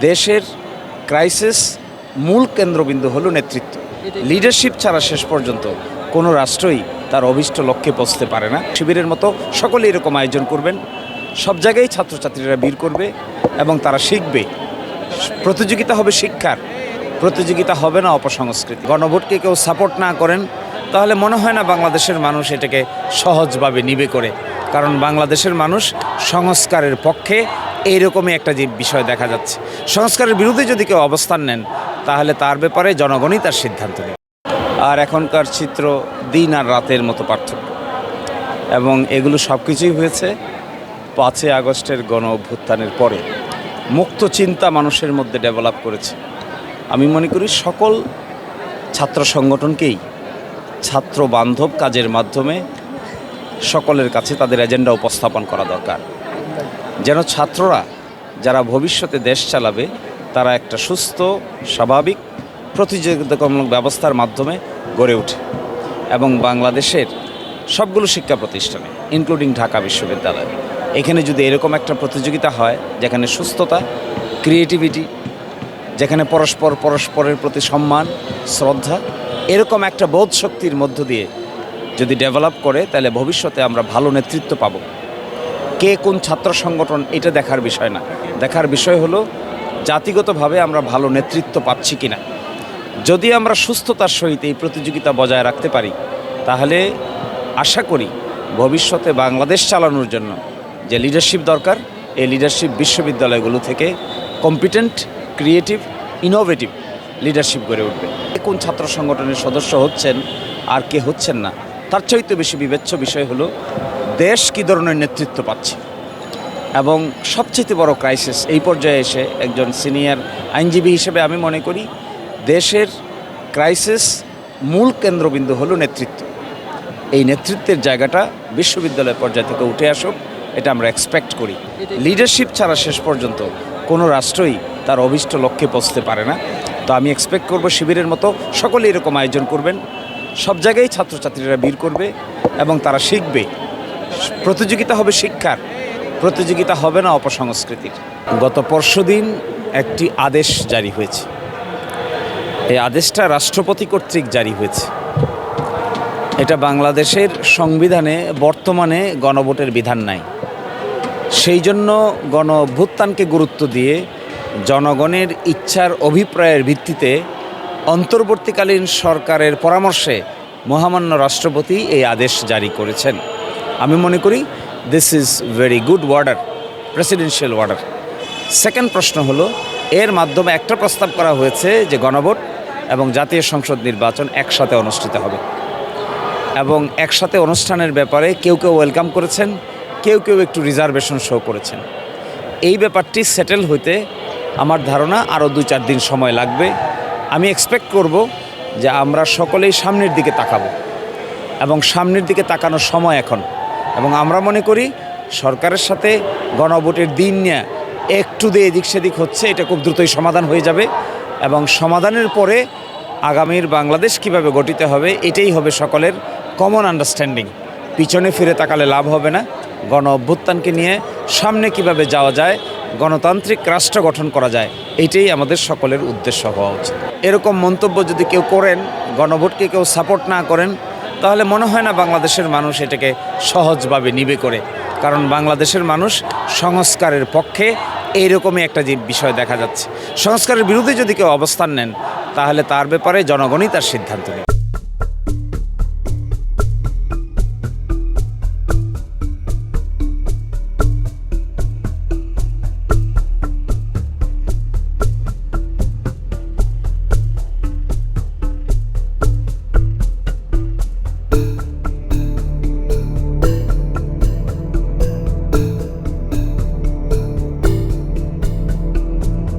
দেশের ক্রাইসিস মূল কেন্দ্রবিন্দু হলো নেতৃত্ব। লিডারশিপ ছাড়া শেষ পর্যন্ত কোনো রাষ্ট্রই তার অভিষ্ট লক্ষ্যে পৌঁছতে পারে না। শিবিরের মতো সকলে এরকম আয়োজন করবেন। সব জায়গায় ছাত্রছাত্রীরা ভিড় করবে এবং তারা শিখবে। প্রতিযোগিতা হবে শিক্ষার। প্রতিযোগিতা হবে না অপসংস্কৃতি। গণভোটকে কেউ সাপোর্ট না করেন, তাহলে মনে হয় না বাংলাদেশের মানুষ এটাকে সহজভাবে নিবে করে। কারণ বাংলাদেশের মানুষ সংস্কারের পক্ষে এইরকমই একটা যে বিষয় দেখা যাচ্ছে। সংস্কারের বিরুদ্ধে যদি কেউ অবস্থান নেন, তাহলে তার ব্যাপারে জনগণই তার সিদ্ধান্ত নেবে। আর এখনকার চিত্র দিন আর রাতের মতো পার্থক্য। এবং এগুলো সব কিছুই হয়েছে পাঁচই আগস্টের গণ অভ্যুত্থানের পরে। মুক্ত চিন্তা মানুষের মধ্যে ডেভেলপ করেছে। আমি মনে করি সকল ছাত্র সংগঠনকেই ছাত্র বান্ধব কাজের মাধ্যমে সকলের কাছে তাদের এজেন্ডা উপস্থাপন করা দরকার। যেন ছাত্ররা যারা ভবিষ্যতে দেশ চালাবে, তারা একটা সুস্থ, স্বাভাবিক, প্রতিযোগিতামূলক ব্যবস্থার মাধ্যমে গড়ে ওঠে এবং বাংলাদেশের সবগুলো শিক্ষা প্রতিষ্ঠানে ইনক্লুডিং ঢাকা বিশ্ববিদ্যালয়। এখানে যদি এরকম একটা প্রতিযোগিতা হয়, যেখানে সুস্থতা ক্রিয়েটিভিটি যেখানে পরস্পর পরস্পরের প্রতি সম্মান, শ্রদ্ধা, এরকম একটা বোধ শক্তির মধ্য দিয়ে যদি ডেভেলপ করে, তাহলে ভবিষ্যতে আমরা ভালো নেতৃত্ব পাব। কে কোন ছাত্র সংগঠন, এটা দেখার বিষয় না। দেখার বিষয় হলো, জাতিগতভাবে আমরা ভালো নেতৃত্ব পাচ্ছি কিনা। যদি আমরা সুস্থতার সহিত এই প্রতিযোগিতা বজায় রাখতে পারি, তাহলে আশা করি ভবিষ্যতে বাংলাদেশ চালানোর জন্য যে লিডারশিপ দরকার, এই লিডারশিপ বিশ্ববিদ্যালয়গুলো থেকে কম্পিটেন্ট ক্রিয়েটিভ ইনোভেটিভ লিডারশিপ গড়ে উঠবে। কোন ছাত্র সংগঠনের সদস্য হচ্ছেন আর কে হচ্ছেন না, তার চাইতে বেশি বিবেচ্য বিষয় হলো দেশ কী ধরনের নেতৃত্ব পাচ্ছে? এবং সবচেয়ে বড় ক্রাইসিস এই পর্যায়ে এসে একজন সিনিয়র আইনজীবী হিসেবে আমি মনে করি, দেশের ক্রাইসিস মূল কেন্দ্রবিন্দু হলো নেতৃত্ব। এই নেতৃত্বের জায়গাটা বিশ্ববিদ্যালয় পর্যায় থেকে উঠে আসুক, এটা আমরা এক্সপেক্ট করি। লিডারশিপ ছাড়া শেষ পর্যন্ত কোনো রাষ্ট্রই তার অভিষ্ট লক্ষ্যে পৌঁছতে পারে না। তো আমি এক্সপেক্ট করব শিবিরের মতো সকলে এরকম আয়োজন করবেন। সব জায়গায় ছাত্রছাত্রীরা ভিড় করবে এবং তারা শিখবে প্রতিযোগিতা হবে শিক্ষার, প্রতিযোগিতা হবে না অপসংস্কৃতির। গত পরশুদিন একটি আদেশ জারি হয়েছে। এই আদেশটা রাষ্ট্রপতি কর্তৃক জারি হয়েছে। এটা বাংলাদেশের সংবিধানে বর্তমানে গণভোটের বিধান নাই। সেই জন্য গণ অভ্যুত্থানকে গুরুত্ব দিয়ে জনগণের ইচ্ছার অভিপ্রায়ের ভিত্তিতে অন্তর্বর্তীকালীন সরকারের পরামর্শে মহামান্য রাষ্ট্রপতি এই আদেশ জারি করেছেন। আমি মনে করি this is very good order presidential order second প্রশ্ন হলো, এর মাধ্যমে একটা প্রস্তাব করা হয়েছে যে গণভোট এবং জাতীয় সংসদ নির্বাচন একসাথে অনুষ্ঠিত হবে। এবং একসাথে অনুষ্ঠানের ব্যাপারে কেউ কেউ ওয়েলকাম করেছেন, কেউ কেউ একটু রিজার্ভেশন শো করেছেন। এই ব্যাপারটি সেটেল হইতে আমার ধারণা আরও দুই চার দিন সময় লাগবে। আমি এক্সপেক্ট করব যে আমরা সকলেই সামনের দিকে তাকাবো। এবং সামনের দিকে তাকানোর সময় এখন এবং আমরা মনে করি সরকারের সাথে গণভোটের দিন নিয়ে একটু দিয়ে এদিক সেদিক হচ্ছে, এটা খুব দ্রুতই সমাধান হয়ে যাবে এবং সমাধানের পরে আগামীর বাংলাদেশ কীভাবে গঠিত হবে, এটাই হবে সকলের কমন আন্ডারস্ট্যান্ডিং পিছনে ফিরে তাকালে লাভ হবে না। গণ অভ্যুত্থানকে নিয়ে সামনে কীভাবে যাওয়া যায়, গণতান্ত্রিক রাষ্ট্র গঠন করা যায়, এটাই আমাদের সকলের উদ্দেশ্য হওয়া উচিত। এরকম মন্তব্য যদি কেউ করেন, গণভোটকে কেউ সাপোর্ট না করেন তাহলে মনে হয় না বাংলাদেশের মানুষ এটাকে সহজভাবে নিবে করে? কারণ বাংলাদেশের মানুষ সংস্কারের পক্ষে এইরকমই একটা যে বিষয় দেখা যাচ্ছে। সংস্কারের বিরুদ্ধে যদি কেউ অবস্থান নেন, তাহলে তার ব্যাপারে জনগণই তার সিদ্ধান্ত নেবে।